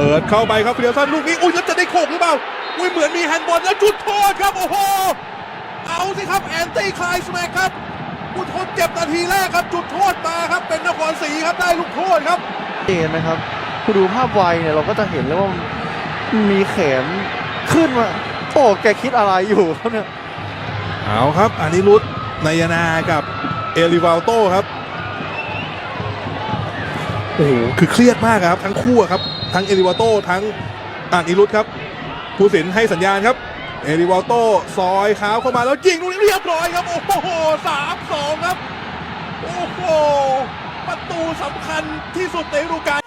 ปิดเข้าไปครับเฟียร์สันลูกนี้ อุ้ยแล้วจะได้โขกหรือเปล่า อุ้ยเหมือนมีแฮนด์บอลแล้วจุดโทษครับ โอ้โห เอาสิครับแอนตี้คลายสแมกครับผู้ทนเจ็บนาทีแรกครับ จุดโทษมาครับ เป็นนครศรีครับได้ลูกโทษครับเห็นนะครับคือดูภาพไวเนี่ยเราก็จะเห็นเลยว่ามันมีแขนขึ้นมาโอ้แกคิดอะไรอยู่ครับเนี่ยเอาครับอานิรุตนายนากับเอลิวาลโตครับโอ้โหคือเครียดมากครับ ทั้งคู่อะครับ ทั้งเอริวาโตทั้งอานอิรุตครับผู้สินให้สัญญาณครับ เอริวาโตซอยขาวเข้ามาแล้วยิงลูกนี้เรียบร้อยครับ โอ้โหสามสองครับ โอ้โหประตูสำคัญที่สุดในฤดูกาล